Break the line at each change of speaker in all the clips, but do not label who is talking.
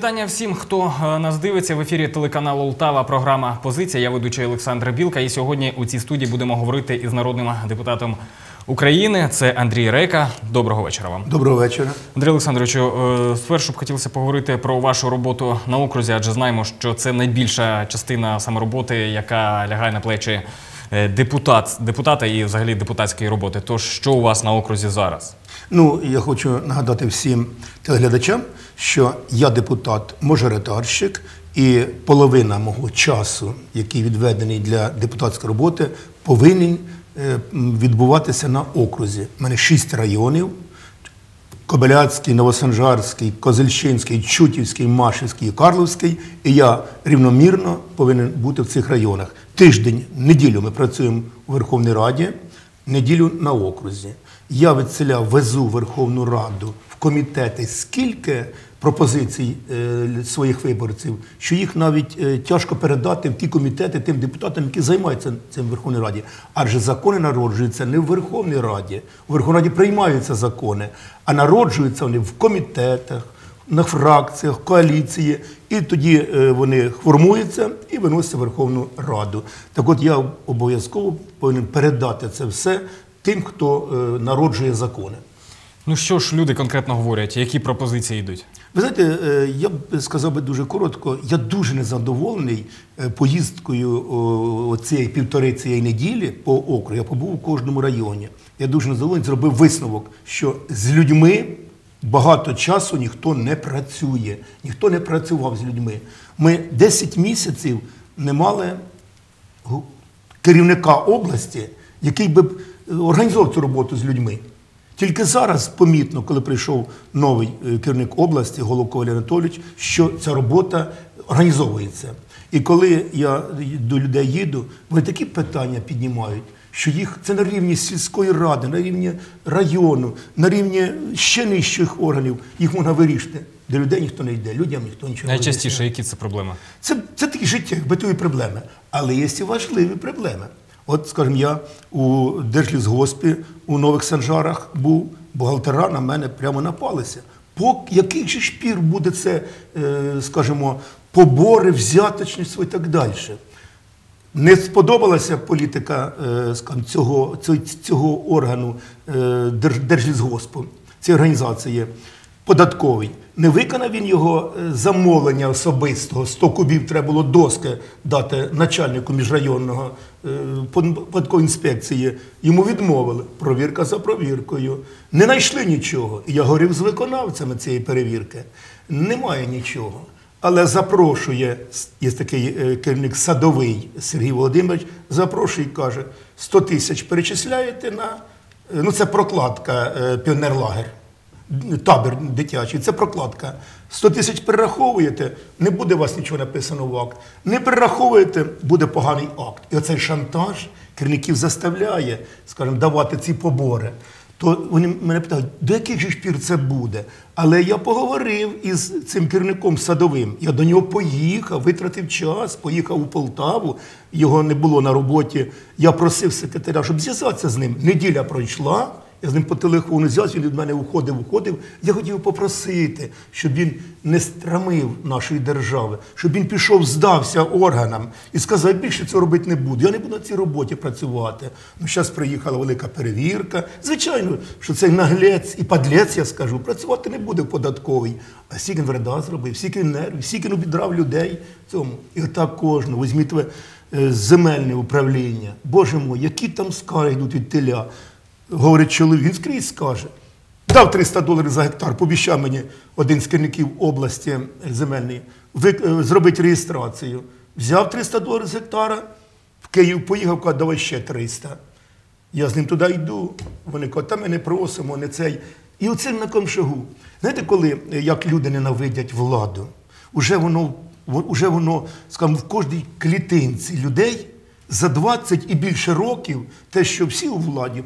вітання всім, хто е, нас дивиться в ефірі телеканалу Лтава. Програма Позиція. Я ведучий Олександр Білка. І сьогодні у цій студії будемо говорити із народним депутатом України. Це Андрій Рейка. Доброго вечора вам.
Доброго вечора.
Андрій Олександровичу, е, спершу б хотілося поговорити про вашу роботу на окрузі, адже знаємо, що це найбільша частина саме роботи, яка лягає на плечі е, депутат, депутата і взагалі депутатської роботи. Тож що у вас на окрузі зараз?
Ну, я хочу нагадати всім телеглядачам, що я депутат, мажоритарщик, і половина мого часу, який відведений для депутатської роботи, повинен е, відбуватися на окрузі. У мене шість районів: Кобиляцький, Новосанжарський, Козельщинський, Чутівський, Машівський і Карловський. І я рівномірно повинен бути в цих районах. Тиждень, неділю ми працюємо у Верховній Раді, неділю на окрузі. Я від селя везу Верховну Раду в комітети скільки пропозицій е, своїх виборців, що їх навіть е, тяжко передати в ті комітети тим депутатам, які займаються цим в Верховній Раді. Адже закони народжуються не в Верховній Раді. У Верховній Раді приймаються закони, а народжуються вони в комітетах, на фракціях, коаліції, і тоді е, вони формуються і виносяться в Верховну Раду. Так от я обов'язково повинен передати це все тим, хто народжує закони.
Ну що ж люди конкретно говорять, які пропозиції йдуть?
Ви знаєте, е, я б сказав би дуже коротко, я дуже незадоволений е, поїздкою цієї півтори цієї неділі по округу. Я побув у кожному районі. Я дуже незадоволений, зробив висновок, що з людьми багато часу ніхто не працює, ніхто не працював з людьми. Ми 10 місяців не мали керівника області, який би е, організував цю роботу з людьми. Тільки зараз помітно, коли прийшов новий е, керівник області, Головко Валерій Анатолійович, що ця робота організовується. І коли я до людей їду, вони такі питання піднімають, що їх це на рівні сільської ради, на рівні району, на рівні ще нижчих органів, їх можна вирішити. До людей ніхто не йде, людям ніхто нічого не
Найчастіше, які це проблеми?
Це, це такі життєві, битові проблеми. Але є і важливі проблеми. От, скажімо, я у Держлісгоспі у Нових Санжарах був, бухгалтера на мене прямо напалися. По яких же ж пір буде це, е, скажімо, побори, взяточність і так далі. Не сподобалася політика е, цього, цього органу е, Держлісгоспу, цієї організації податковий. Не виконав він його е, замовлення особистого. 100 кубів треба було доски дати начальнику міжрайонного е, інспекції. Йому відмовили. Провірка за провіркою. Не знайшли нічого. Я говорив з виконавцями цієї перевірки. Немає нічого. Але запрошує, є такий е, керівник садовий Сергій Володимирович, запрошує і каже, 100 тисяч перечисляєте на, ну це прокладка піонерлагер, табір дитячий, це прокладка. 100 тисяч перераховуєте, не буде у вас нічого написано в акт. Не перераховуєте, буде поганий акт. І оцей шантаж керівників заставляє, скажімо, давати ці побори то вони мене питають, до яких же ж пір це буде? Але я поговорив із цим керівником садовим. Я до нього поїхав, витратив час, поїхав у Полтаву, його не було на роботі. Я просив секретаря, щоб зв'язатися з ним. Неділя пройшла. Я з ним по телефону зв'язався, він від мене уходив, уходив. Я хотів попросити, щоб він не страмив нашої держави, щоб він пішов, здався органам і сказав, більше цього робити не буду. Я не буду на цій роботі працювати. Ну, зараз приїхала велика перевірка. Звичайно, що цей наглець і падлець, я скажу, працювати не буде в податковій. А стільки вреда зробив, стільки нервів, стільки обідрав людей цьому. І отак кожного. Візьміть ви е, земельне управління. Боже мой, які там скари йдуть від теля. Говорить чоловік, він скрізь скаже. Дав 300 доларів за гектар, пообіцяв мені один з керівників області земельної е, зробити реєстрацію. Взяв 300 доларів з гектара, в Київ поїхав, каже, давай ще 300. Я з ним туди йду. Вони кажуть, та ми не просимо, не цей. І оце на комшагу. Знаєте, коли е, як люди ненавидять владу, уже воно, во- уже воно, скажімо, в кожній клітинці людей за 20 і більше років те, що всі у владі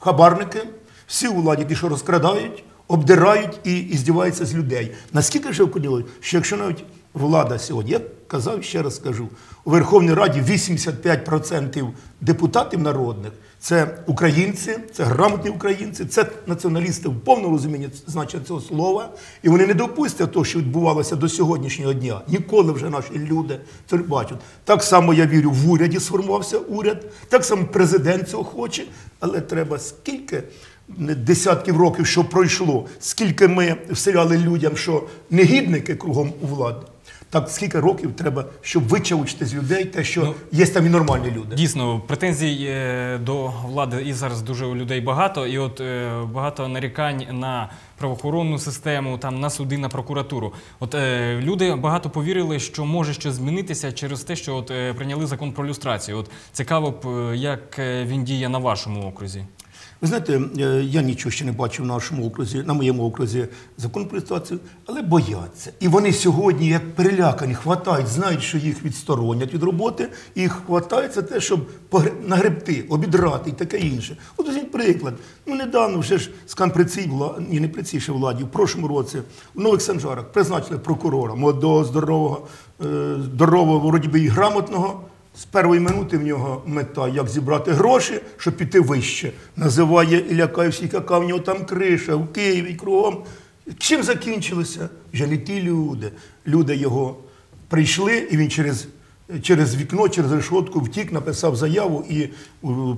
хабарники, всі у владі ті, що розкрадають, обдирають і, і здіваються з людей. Наскільки вже окуніло, що якщо навіть влада сьогодні. Я казав, ще раз скажу, у Верховній Раді 85% депутатів народних це українці, це грамотні українці, це націоналісти в повному розумінні значення цього слова. І вони не допустять того, що відбувалося до сьогоднішнього дня. Ніколи вже наші люди це бачать. Так само я вірю, в уряді сформувався уряд, так само президент цього хоче, але треба скільки десятків років, що пройшло, скільки ми вселяли людям, що негідники кругом у влади. Так скільки років треба, щоб вичавчити з людей те, що
Ну,
є там і нормальні люди.
Дійсно, претензій е, до влади і зараз дуже у людей багато, і от е, багато нарікань на правоохоронну систему, там на суди, на прокуратуру. От е, люди багато повірили, що може щось змінитися через те, що от е, прийняли закон про люстрацію. От цікаво б, як він діє на вашому окрузі.
Ви знаєте, е, я нічого ще не бачив в нашому окрузі, на моєму окрузі закон про люстрацію, але бояться. І вони сьогодні, як перелякані, хватають, знають, що їх відсторонять від роботи, і їх хватають те, щоб нагребти, обідрати і таке інше. От візьміть приклад. Ну недавно вже ж скан при цій владі, ні, не при цій ще владі, в прошлому році в Нових Санжарах призначили прокурора, молодого, здорового, е, здорового, вроді би і грамотного. З першої минути в нього мета, як зібрати гроші, щоб піти вище. Називає і лякає всіх, яка в нього там криша, в Києві, кругом. Чим закінчилося? Не люди. Люди його прийшли, і він через, через вікно, через решетку втік, написав заяву і е,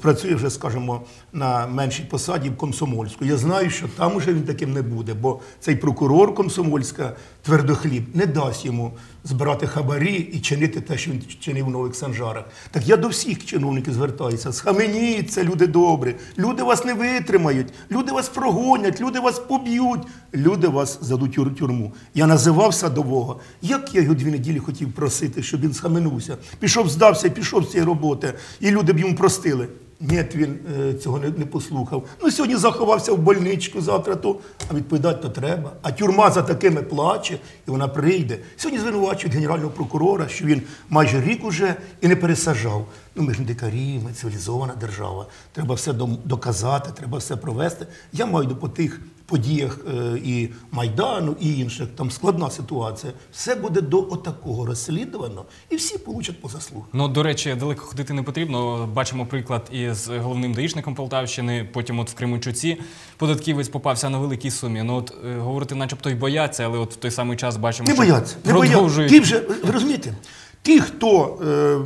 працює вже, скажімо, на меншій посаді в Комсомольську. Я знаю, що там уже він таким не буде, бо цей прокурор Комсомольська твердохліб не дасть йому збирати хабарі і чинити те, що він чинив у Нових Санжарах. Так я до всіх чиновників звертаюся. Схаменіться, люди добрі. Люди вас не витримають, люди вас прогонять, люди вас поб'ють, люди вас задуть у тюрму. Я називав садового. Як я його дві неділі хотів просити, щоб він схаменувся. Пішов, здався, пішов з цієї роботи, і люди б йому простили. Ні, він е, цього не, не послухав. Ну сьогодні заховався в больничку, завтра то, а відповідати то треба. А тюрма за такими плаче, і вона прийде. Сьогодні звинувачують генерального прокурора, що він майже рік уже і не пересажав. Ну ми ж дикарі, ми цивілізована держава. Треба все доказати, треба все провести. Я маю до тих подіях е, і Майдану, і інших, там складна ситуація. Все буде до отакого розслідувано, і всі получать по заслугах.
Ну, до речі, далеко ходити не потрібно. Бачимо приклад із головним даїшником Полтавщини. Потім, от в Кременчуці, податківець попався на великій сумі. Ну от е, говорити, начебто й бояться, але от в той самий час бачимо,
Не
що
бояться, не бояться.
продовжують.
Ті вже, ви розумієте, ті, хто е,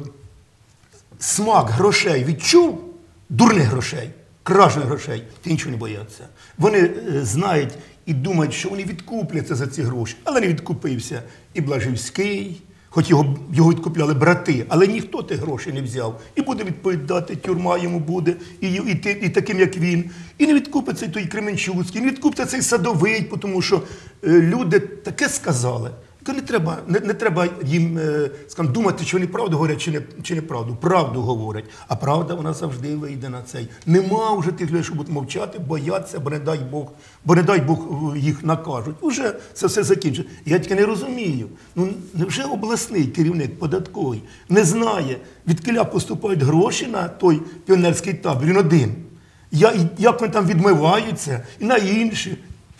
смак грошей відчув, дурних грошей, кражних грошей, ті нічого не бояться. Вони е, знають і думають, що вони відкупляться за ці гроші, але не відкупився і Блажівський. Хоч його, його відкупляли брати, але ніхто тих грошей не взяв. І буде відповідати, тюрма йому буде, і, і, і, і таким, як він. І не відкупиться той Кременчуцький, не відкупиться цей садовий, тому що е, люди таке сказали. Кажу, Не треба, не, не треба їм е, скажімо, думати, чи вони правду говорять, чи не, чи неправду. Правду говорять. А правда вона завжди вийде на цей. Нема вже тих людей, що будуть мовчати, бояться, бо не дай Бог, бо не дай Бог е, їх накажуть. Уже це все закінчить. Я тільки не розумію. Ну невже обласний керівник податковий не знає, від киля поступають гроші на той піонерський табір? Він один. Я, як вони там відмиваються, і на інші.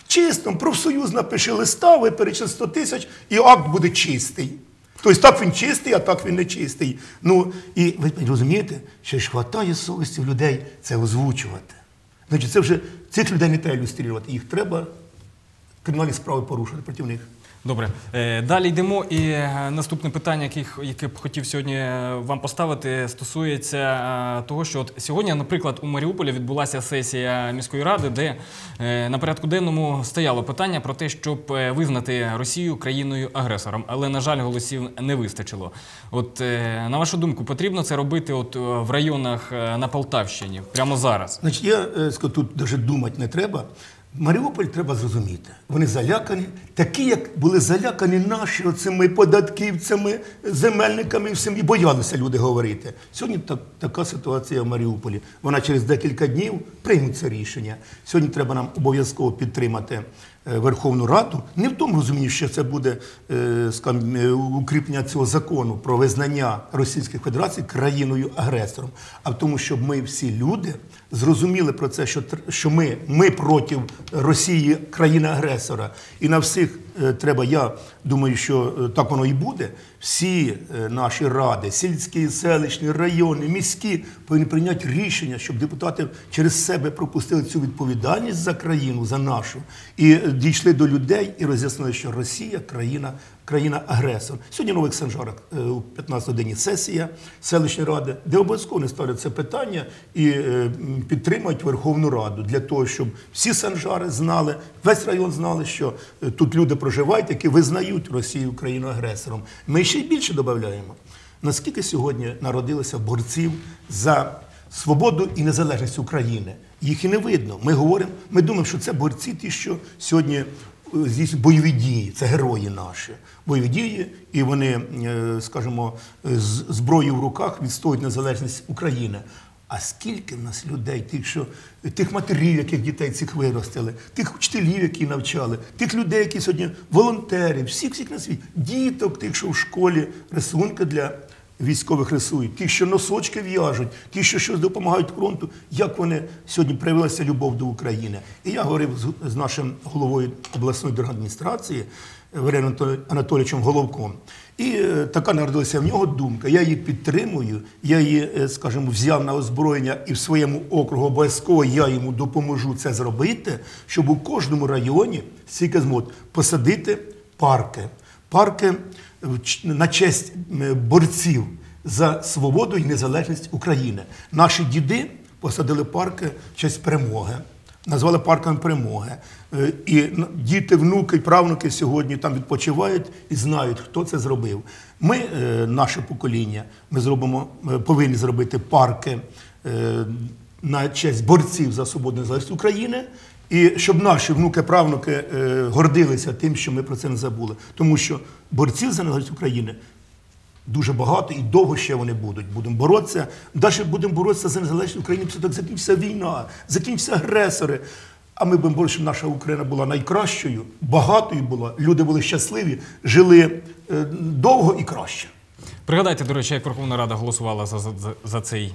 Чисто, профсоюз напише листа, виперече 100 тисяч, і акт буде чистий. Тобто так він чистий, а так він не чистий. Ну, і ви розумієте, що ж хватає совісті в людей це озвучувати. Значить, це вже цих людей не треба ілюструвати, їх треба кримінальні справи порушувати проти них.
Добре, Е, далі йдемо. І е, наступне питання, яке б хотів сьогодні е, вам поставити, стосується того, що от сьогодні, наприклад, у Маріуполі відбулася сесія міської ради, де на порядку денному стояло питання про те, щоб визнати Росію країною агресором. Але на жаль, голосів не вистачило. От на вашу думку, потрібно це робити от в районах на Полтавщині прямо зараз.
Значить, я скажу, тут навіть думати не треба. Маріуполь треба зрозуміти. Вони залякані, такі, як були залякані наші оцими податківцями, земельниками і всім, і боялися люди говорити. Сьогодні так, така ситуація в Маріуполі. Вона через декілька днів прийме це рішення. Сьогодні треба нам обов'язково підтримати Верховну Раду. Не в тому розумінні, що це буде е, е, укріплення цього закону про визнання Російської Федерації країною агресором, а в тому, щоб ми всі люди зрозуміли про це, що, ми, проти Росії країни-агресора, і на всіх е, треба. Я думаю, що е, так воно і буде. Всі е, наші ради, сільські, селищні, райони, міські, повинні прийняти рішення, щоб депутати через себе пропустили цю відповідальність за країну, за нашу, і е, дійшли до людей і роз'яснили, що Росія країна. Країна-агресор. Сьогодні Нових Санжарах е, у 15 годині сесія селищної ради, де обов'язково не ставлять це питання і е, підтримують Верховну Раду для того, щоб всі санжари знали, весь район знали, що е, тут люди проживають, які визнають Росію країну-агресором. Ми ще й більше додаємо. Наскільки сьогодні народилося борців за свободу і незалежність України? Їх і не видно. Ми говоримо, ми думаємо, що це борці, ті, що сьогодні здійснюють бойові дії, це герої наші. Бойові дії, і вони, е, скажімо, з зброєю в руках відстоюють незалежність України. А скільки в нас людей, тих, що тих матерів, яких дітей цих виростили, тих вчителів, які навчали, тих людей, які сьогодні волонтери, всіх всіх на світі, діток, тих, що в школі рисунки для військових рисують, ті, що носочки в'яжуть, ті, що щось допомагають фронту, як вони сьогодні проявилася любов до України. І я говорив з, нашим головою обласної держадміністрації Валерієм Анатолійовичем Головком. І е, така народилася в нього думка. Я її підтримую. Я її, е, скажімо, взяв на озброєння і в своєму округу обов'язково я йому допоможу це зробити, щоб у кожному районі стільки змог посадити парки. Парки в на честь е, борців за свободу і незалежність України. Наші діди посадили парки в честь перемоги. Назвали парком перемоги. Е, І діти, внуки, правнуки сьогодні там відпочивають і знають, хто це зробив. Ми, е, наше покоління, ми зробимо, е, повинні зробити парки е, на честь борців за свободу незалежність України. І щоб наші внуки, правнуки е, гордилися тим, що ми про це не забули. Тому що борців за незалежність України дуже багато і довго ще вони будуть. Будемо боротися. Далі будемо боротися за незалежність України, після того, як закінчиться війна, закінчаться агресори. А ми будемо боротися, щоб наша Україна була найкращою, багатою була, люди були щасливі, жили е, довго і краще.
Пригадайте, до речі, як Верховна Рада голосувала за, за, за цей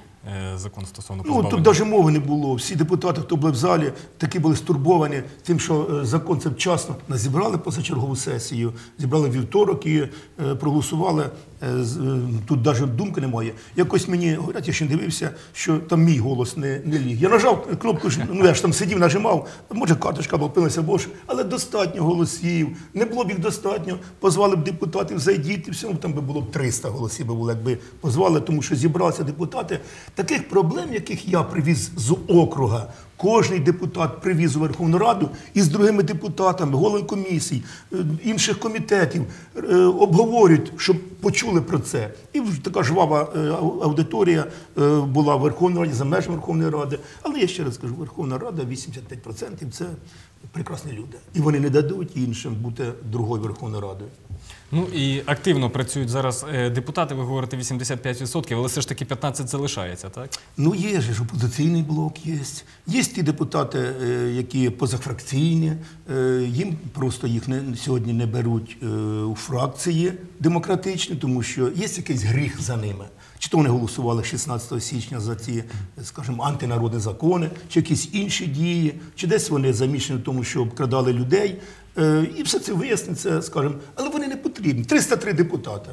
закон стосовно
Ну, тут навіть мови не було. Всі депутати, хто були в залі, такі були стурбовані тим, що е, закон це вчасно. Нас зібрали позачергову сесію, зібрали вівторок і е, проголосували. Е, е, тут навіть думки немає. Якось мені говорять, я ще не дивився, що там мій голос не, не ліг. Я нажав кнопку, ну я ж там сидів, нажимав, може карточка обпилася, бо ж, але достатньо голосів. Не було б їх достатньо. Позвали б депутатів, зайдіть і все, ну, там би було б 300 голосів, би було, якби позвали, тому що зібралися депутати. Таких проблем, яких я привіз з округа, кожний депутат привіз у Верховну Раду із другими депутатами, головами комісій, е, інших комітетів е, обговорюють, щоб почули про це. І така жвава е, аудиторія була в Верховній Раді за межами Верховної Ради. Але я ще раз кажу, Верховна Рада 85% це прекрасні люди. І вони не дадуть іншим бути другою Верховною Радою.
Ну і активно працюють зараз депутати, ви говорите 85%, але все ж таки 15% залишається, так?
Ну, є ж опозиційний блок, є. Є ті депутати, е, які позафракційні, е, їм просто їх не, сьогодні не беруть е, у фракції демократичні, тому що є якийсь гріх за ними. Чи то вони голосували 16 січня за ці, скажімо, антинародні закони, чи якісь інші дії, чи десь вони замішані в тому, що обкрадали людей. І все це виясниться, скажімо, але вони не потрібні. 303 депутати.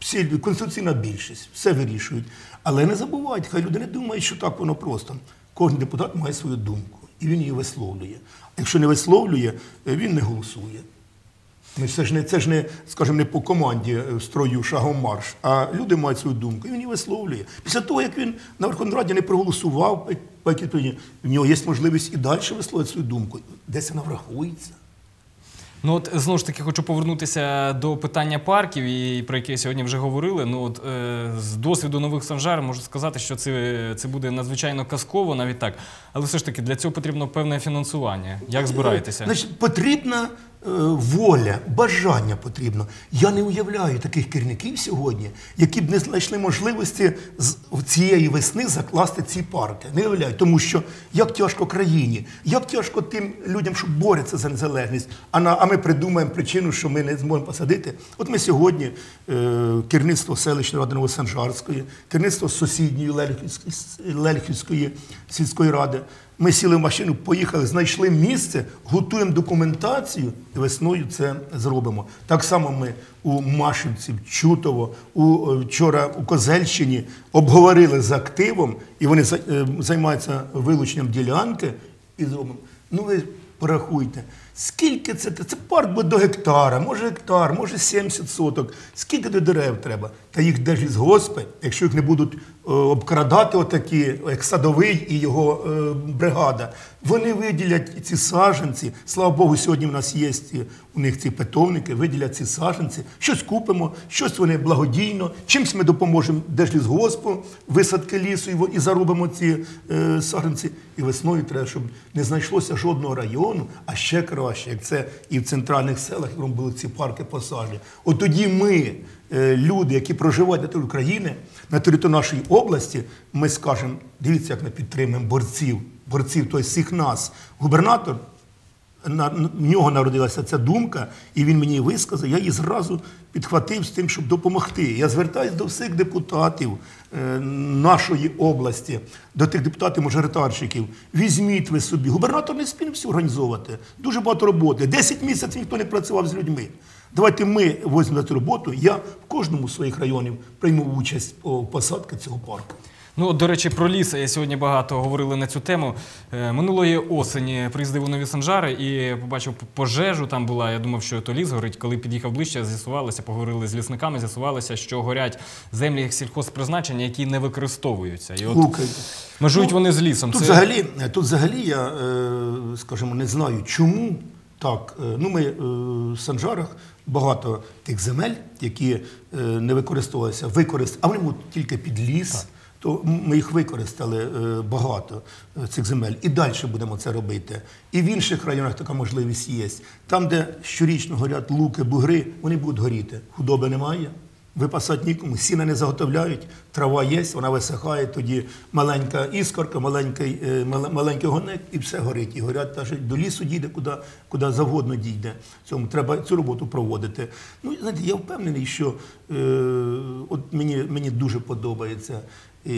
Всі конституційна більшість, все вирішують. Але не забувайте, хай люди не думають, що так воно просто. Кожен депутат має свою думку, і він її висловлює. А якщо не висловлює, е, він не голосує. Ну, це ж не, це ж не, скажімо, не по команді е, в строю шагом марш, а люди мають свою думку, і він її висловлює. Після того, як він на Верховній Раді не проголосував, причині, в нього є можливість і далі висловити свою думку. Десь вона врахується.
Ну от знову ж таки хочу повернутися до питання парків, і про яке сьогодні вже говорили. Ну от е, з досвіду нових санжар можу сказати, що це, це буде надзвичайно казково, навіть так. Але все ж таки для цього потрібно певне фінансування. Як збираєтеся?
Значить, потрібна воля, бажання потрібно. Я не уявляю таких керівників сьогодні, які б не знайшли можливості з цієї весни закласти ці парки. Не уявляю, тому що як тяжко країні, як тяжко тим людям, що борються за незалежність, а, на, а ми придумаємо причину, що ми не зможемо посадити. От ми сьогодні, е, керівництво селищної ради Новосанжарської, керівництво сусідньої Лельківської сільської ради, Ми сіли в машину, поїхали, знайшли місце, готуємо документацію і весною це зробимо. Так само ми у Машинці, Чутово, у, е, вчора у Козельщині обговорили з активом, і вони е, займаються вилученням ділянки і зробимо. Ну ви порахуйте, скільки це? Це парк буде до гектара, може гектар, може 70 соток. Скільки до дерев треба? Та їх держлісгоспи, якщо їх не будуть е, обкрадати отакі, як садовий і його е, бригада, вони виділять ці саженці. Слава Богу, сьогодні в нас є у них ці питомники, виділять ці саженці, щось купимо, щось вони благодійно, чимось ми допоможемо Держлісгоспу, висадки лісу і заробимо ці е, саженці. І весною треба, щоб не знайшлося жодного району, а ще краще, як це і в центральних селах, якому були ці парки посаджені. От тоді ми, е, люди, які проживають на території України, на території нашої області, ми скажемо, дивіться, як ми підтримуємо борців, борців, тобто всіх нас. Губернатор на, в нього народилася ця думка, і він мені висказав. Я її зразу підхватив з тим, щоб допомогти. Я звертаюся до всіх депутатів е, нашої області, до тих депутатів-мажоритарщиків. Візьміть ви собі. Губернатор не спільно все організовувати. Дуже багато роботи. Десять місяців ніхто не працював з людьми. Давайте ми візьмемо цю роботу. Я в кожному з своїх районів прийму участь у посадці цього парку.
Ну, от, до речі, про ліс я сьогодні багато говорили на цю тему. Е, Минулої осені приїздив у Нові Санжари і побачив пожежу. Там була. Я думав, що то ліс горить. Коли під'їхав ближче, з'ясувалося, поговорили з лісниками. З'ясувалося, що горять землі сільхозпризначення, які не використовуються. І от
Слухайте.
межують
Ну,
вони з лісом.
Тут, взагалі, тут взагалі я, е, скажімо, не знаю, чому так. Е, Ну, ми е, в Санжарах багато тих земель, які е, не використовувалися, використ... а вони будуть тільки під ліс. То ми їх використали е, багато е, цих земель, і далі будемо це робити. І в інших районах така можливість є. Там, де щорічно горять луки, бугри, вони будуть горіти. Худоби немає. Випасати нікому, сіна не заготовляють, трава є, вона висихає, тоді маленька іскорка, маленький, е, маленький гоник, і все горить. І горять навіть до лісу дійде, куди, куди завгодно дійде. Цьому треба цю роботу проводити. Ну, знаєте, я впевнений, що е, от мені, мені дуже подобається е,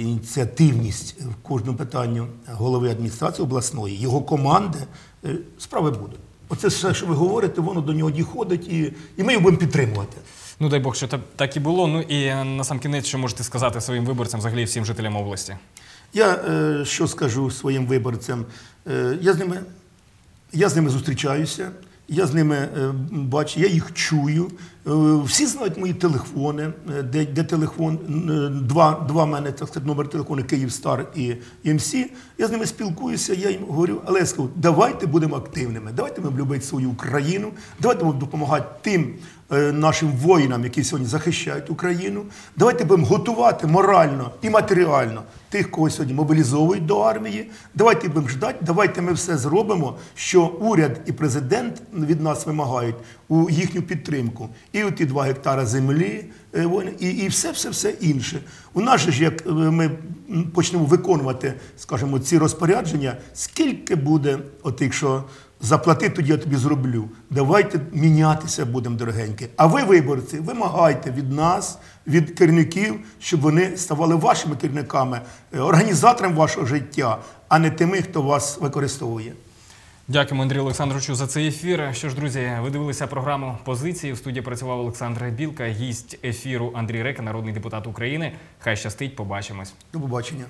ініціативність в кожному питанню голови адміністрації обласної, його команди. Е, справи будуть. Оце все, що ви говорите, воно до нього діходить, і, і ми його будемо підтримувати.
Ну дай Бог, що та- так і було. Ну і е, на сам кінець, що можете сказати своїм виборцям, взагалі всім жителям області.
Я е, що скажу своїм виборцям? Е, я, з ними, я з ними зустрічаюся, я з ними е, бачу, я їх чую. Е, всі знають мої телефони, е, де, де телефон, е, два, два мене так сказати, номер телефону Київстар і МС. Я з ними спілкуюся, я їм говорю, але я скажу, давайте будемо активними, давайте будемо любити свою Україну, давайте будемо допомагати тим нашим воїнам, які сьогодні захищають Україну. Давайте будемо готувати морально і матеріально тих, кого сьогодні мобілізовують до армії. Давайте будемо ждати, давайте ми все зробимо, що уряд і президент від нас вимагають у їхню підтримку. І ті два гектара землі, е, і, і все, все, все інше. У нас же ж, як е, ми почнемо виконувати, скажімо, ці розпорядження, скільки буде отих, що заплати, тоді я тобі зроблю. Давайте мінятися будемо, дорогенькі. А ви, виборці, вимагайте від нас, від керівників, щоб вони ставали вашими керівниками, е, організаторами вашого життя, а не тими, хто вас використовує.
Дякуємо Андрію Олександровичу за цей ефір. Що ж, друзі, ви дивилися програму Позиції. В студії працював Олександр Білка, гість ефіру Андрій Река, народний депутат України. Хай щастить, побачимось.
До побачення.